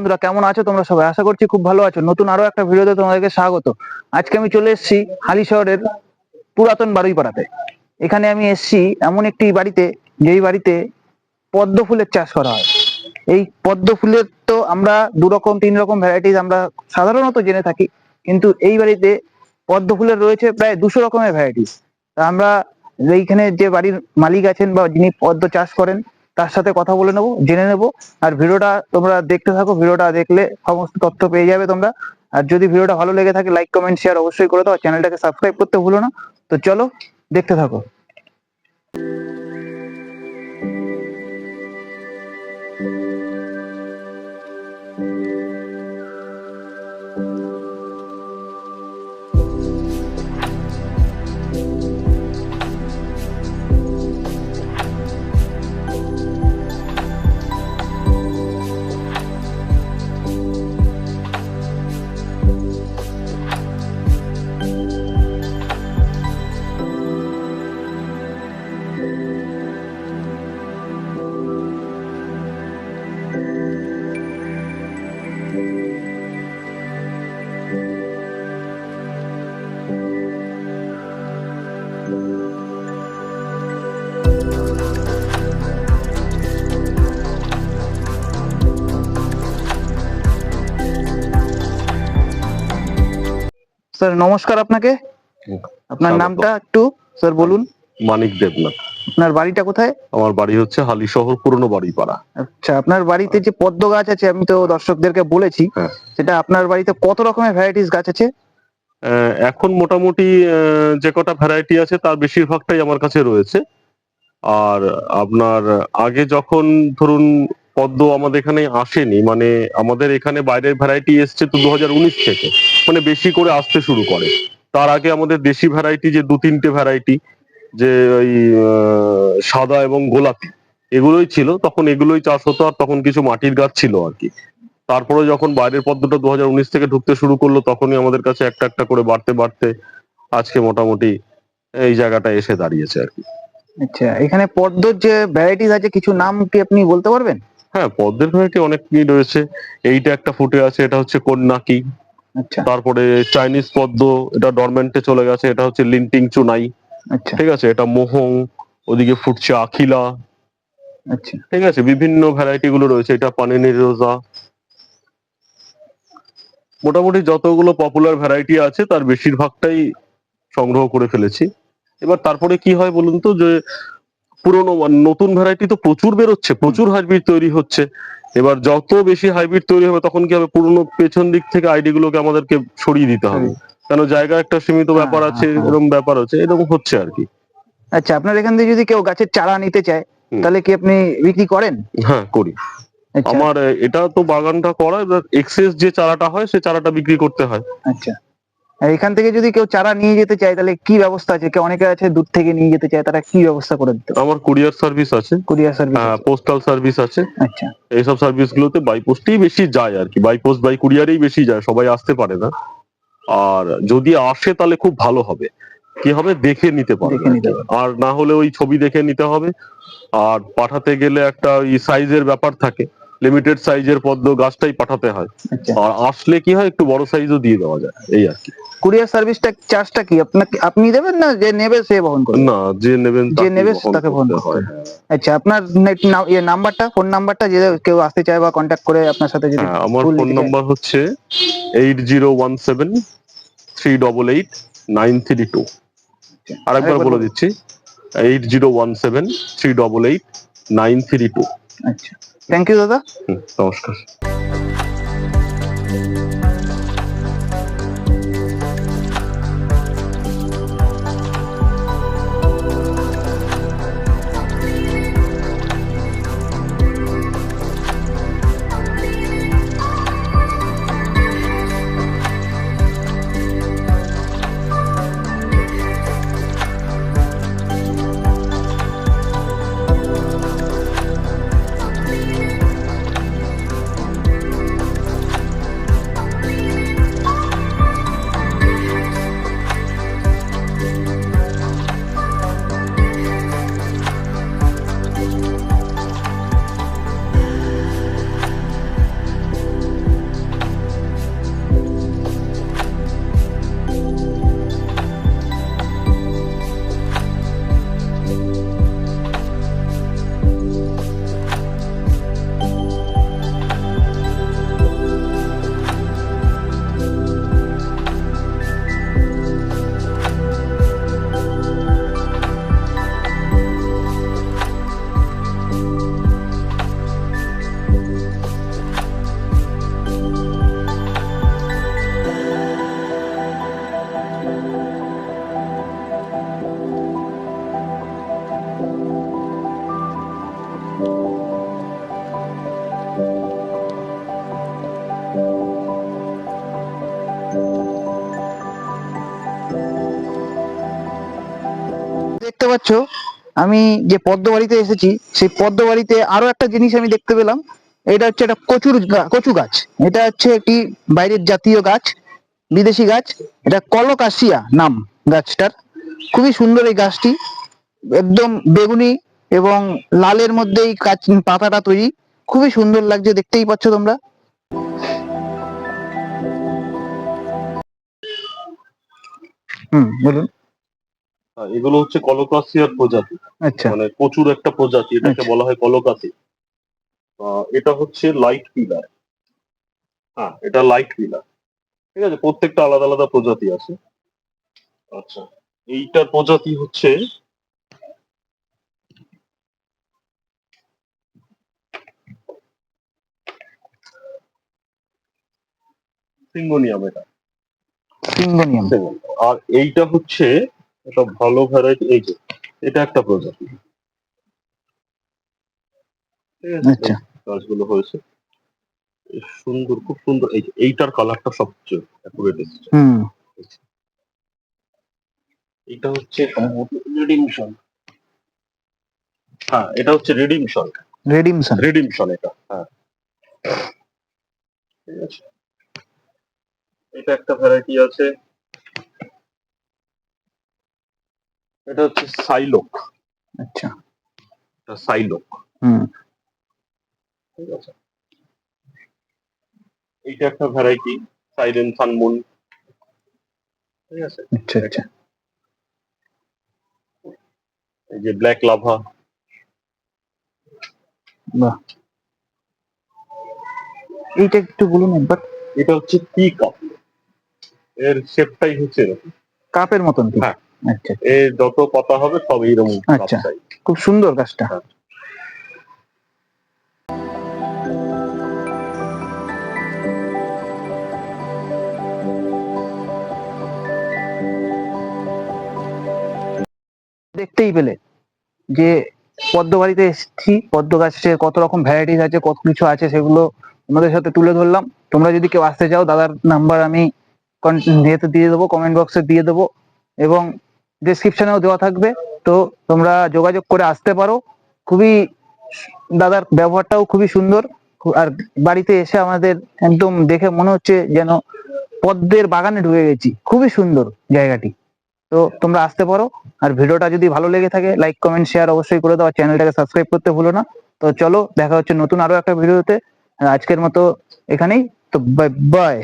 বন্ধুরা, কেমন আছো তোমরা সবাই? আশা করছি খুব ভালো আছো। নতুন আরও একটা ভিডিওতে তোমাদেরকে স্বাগত। আজকে আমি চলে এসেছি হালি শহরের পুরাতন বারুইপাড়াতে। এখানে আমি এসেছি এমন একটি বাড়িতে, যেই বাড়িতে পদ্ম ফুলের চাষ করা হয়। এই পদ্ম ফুলের তো আমরা দু রকম তিন রকম ভ্যারাইটিস আমরা সাধারণত জেনে থাকি। কিন্তু এই বাড়িতে পদ্ম ফুলের রয়েছে প্রায় দুশো রকমের ভ্যারাইটিস তা আমরা এইখানে যে বাড়ির মালিক আছেন বা যিনি পদ্ম চাষ করেন তার সাথে কথা বলে নেব, জেনে নেব। আর ভিডিওটা তোমরা দেখতে থাকো, ভিডিওটা দেখলে সমস্ত তথ্য পেয়ে যাবে তোমরা। আর যদি ভিডিওটা ভালো লেগে থাকে লাইক কমেন্ট শেয়ার অবশ্যই করে দাও। চ্যানেলটাকে সাবস্ক্রাইব করতে ভুলো না। তো চলো, দেখতে থাকো। স্যার নমস্কার আপনাকে। আপনার নামটা একটু স্যার বলুন। মানিক দেবনাথ। আপনার বাড়িটা কোথায়? আমার বাড়ি হচ্ছে হালি শহর পুরনো বাড়ি পাড়া আচ্ছা আপনার বাড়িতে যে পদ্ম গাছ আছে আমি তো দর্শকদেরকে বলেছি হ্যাঁ। সেটা আপনার বাড়িতে কত রকমের ভ্যারাইটিস গাছ আছে? এখন মোটামুটি যে কটা ভ্যারাইটি আছে তার বেশিরভাগটাই আমার কাছে রয়েছে। আর আপনার আগে যখন ধরুন পদ্ম আমাদের এখানে আসেনি মানে আমাদের এখানে বাইরের ভ্যারাইটি এসছে তো দুহাজার উনিশ থেকে মানে বেশি করে আসতে শুরু করে। তার আগে আমাদের দেশি ভ্যারাইটি যে দু তিনটে ভ্যারাইটি যে ওই সাদা এবং গোলাপি, এগুলোই ছিল, তখন এগুলোই চাষ হতো আর তখন কিছু মাটির গাছ ছিল আর কি। তারপরে যখন বাইরের পদ্মটা দু হাজার উনিশ থেকে ঢুকতে শুরু করল, তখনই আমাদের কাছে একটা একটা করে বাড়তে বাড়তে আজকে মোটামুটি এই জায়গাটা এসে দাঁড়িয়েছে আর কি। আচ্ছা এখানে পদ্মর যে ভ্যারাইটিস আছে, কিছু নাম কি আপনি বলতে পারবেন? হ্যাঁ পদ্মের ভ্যারাইটি অনেকই রয়েছে। এইটা একটা ফুটে আছে এটা হচ্ছে কন্যাকি। আচ্ছা। তারপরে চাইনিজ পদ্ম এটা ডরমেন্টে চলে গেছে এটা হচ্ছে লিন্টিং চুনাই আচ্ছা। ঠিক আছে এটা মোহং ওদিকে ফুটছে আখিলা। আচ্ছা। ঠিক আছে বিভিন্ন ভ্যারাইটি গুলো রয়েছে এটা পানিনি রোজা। মোটামুটি যতগুলো পপুলার ভ্যারাইটি আছে তার বেশিরভাগটাই সংগ্রহ করে ফেলেছি। এবার তারপরে কি হয় বলুন তো যে পুরনো নতুন ভ্যারাইটি তো প্রচুর বেরোচ্ছে প্রচুর হাইব্রিড তৈরি হচ্ছে। এবার যত বেশি হাইব্রিড তৈরি হবে তখন কি হবে? পুরনো পেছন দিক থেকে আইডি গুলোকে আমাদেরকে সরিয়ে দিতে হবে। কেন? জায়গা একটা সীমিত ব্যাপার আছে হ্যাঁ, হ্যাঁ। এরকম ব্যাপার আছে এরকম হচ্ছে আর কি। আচ্ছা আপনার এখান থেকে যদি কেউ গাছের চারা নিতে চায় তাহলে কি আপনি বিক্রি করেন? হ্যাঁ করি। আচ্ছা। আমার এটা তো বাগানটা করা এবার এক্সেস যে চারাটা হয় সে চারাটা বিক্রি করতে হয়। আচ্ছা। এখান থেকে যদি কেউ চারা নিয়ে যেতে চায় তাহলে কি ব্যবস্থা আছে? কেউ অনেকে আছে দূর থেকে নিয়ে যেতে চায় তারা কি ব্যবস্থা করে দিতে আমার কুরিয়ার সার্ভিস আছে। কুরিয়ার সার্ভিস পোস্টাল সার্ভিস আছে। আচ্ছা। এইসব সার্ভিস গুলোতে বাই পোস্টেই বেশি যায় আর কি। বাই পোস্ট বাই কুরিয়ারেই বেশি যায় সবাই আসতে পারে না। আর যদি আসে তাহলে খুব ভালো হবে। কি হবে? দেখে নিতে পারবে। আর না হলে ওই ছবি দেখে নিতে হবে। আর পাঠাতে গেলে একটা ওই সাইজের ব্যাপার থাকে। লিমিটেড সাইজের পদ্ম গাছটাই পাঠাতে হয়। আচ্ছা। আর আসলে কি হয় একটু বড় সাইজও দিয়ে দেওয়া যায় এই আর কি। কুরিয়ার সার্ভিসটা চার্জটা কি? আপনাকে আপনি দেবেন না যে নেবে সে বহন করবে? না যে নেবেন যে নেবে তাকে বহন করতে হয়। আচ্ছা আপনার নেট ইয়ে নাম্বারটা ফোন নাম্বারটা যে কেউ আসতে চায় বা কন্ট্যাক্ট করে আপনার সাথে যদি হ্যাঁ আমার ফোন নাম্বার হচ্ছে eight zero one seven three double eight nine three two আরেকবার বলে দিচ্ছি eight zero one seven three double eight nine three two আচ্ছা। থ্যাংক ইউ দাদা। নমস্কার। পাচ্ছ? আমি যে পদ্ম বাড়িতে এসেছি, সেই পদ্ম বাড়িতে আরও একটা জিনিস আমি দেখতে পেলাম। এটা হচ্ছে একটা কচুর কচু গাছ। এটা হচ্ছে একটি বাইরের জাতীয় গাছ, বিদেশি গাছ। এটা কলকাসিয়া নাম গাছটার। খুবই সুন্দর এই গাছটি। একদম বেগুনি এবং লালের মধ্যেই গাছ পাতাটা তৈরি। খুবই সুন্দর লাগছে, দেখতেই পাচ্ছ তোমরা। হুম, বলুন। এগুলো হচ্ছে কলকাসিয়ার প্রজাতি। আচ্ছা। মানে প্রচুর একটা প্রজাতি এটাকে আচ্ছা। বলা হয় কলকাসি। এটা হচ্ছে লাইট পিলার হ্যাঁ এটা লাইট পিলার ঠিক আছে? প্রত্যেকটা আলাদা আলাদা প্রজাতি আছে। আচ্ছা এইটার প্রজাতি হচ্ছে সিঙ্গোনিয়াম এটা। সিঙ্গোনিয়াম। আর এইটা হচ্ছে একটা ভালো ভ্যারাইটি এই যে এটা একটা প্রজাতি। ঠিক আছে? আচ্ছা। গাছগুলো হয়েছে। সুন্দর খুব সুন্দর এই যে এইটার কালারটা সবচেয়ে অ্যাকুরেট এসেছে। হুম। এটা হচ্ছে সম্ভবত রিডিমশন। হ্যাঁ এটা হচ্ছে রিডিমশন। রেডিমসন রিডিমশন এটা হ্যাঁ। ঠিক আছে? এটা একটা ভ্যারাইটি আছে। এটা হচ্ছে সাইলোক। আচ্ছা। সাইলোক। হুম। ঠিক আছে। এইটা একটা ভ্যারাইটি সাইরেন সানমুন ঠিক আছে? আচ্ছা আচ্ছা। এই যে ব্ল্যাক লাভা। বাহ। এইটা একটু বলুন একবার। এটা হচ্ছে টি কাপ এর শেপটাই হচ্ছে এরকম। কাপের মতন হ্যাঁ। আচ্ছা। এর যত পাতা হবে সব এইরকম আচ্ছা। খুব সুন্দর গাছটা। হ্যাঁ। দেখতেই পেলে যে পদ্ম বাড়িতে এসেছি। পদ্ম গাছের কত রকম ভ্যারাইটিস আছে কত কিছু আছে সেগুলো তোমাদের সাথে তুলে ধরলাম। তোমরা যদি কেউ আসতে চাও দাদার নাম্বার আমি দিয়ে দেবো কমেন্ট বক্সে দিয়ে দেবো। এবং ডেসক্রিপশনেও দেওয়া থাকবে। তো তোমরা যোগাযোগ করে আসতে পারো। খুবই দাদার ব্যবহারটাও খুবই সুন্দর। আর বাড়িতে এসে আমাদের একদম দেখে মনে হচ্ছে যেন পদ্মের বাগানে ঢুকে গেছি। খুবই সুন্দর জায়গাটি। তো তোমরা আসতে পারো। আর ভিডিওটা যদি ভালো লেগে থাকে লাইক কমেন্ট শেয়ার অবশ্যই করে দাও। চ্যানেলটাকে সাবস্ক্রাইব করতে ভুলো না। তো চলো, দেখা হচ্ছে নতুন আরও একটা ভিডিওতে। আজকের মতো এখানেই। তো বাই বাই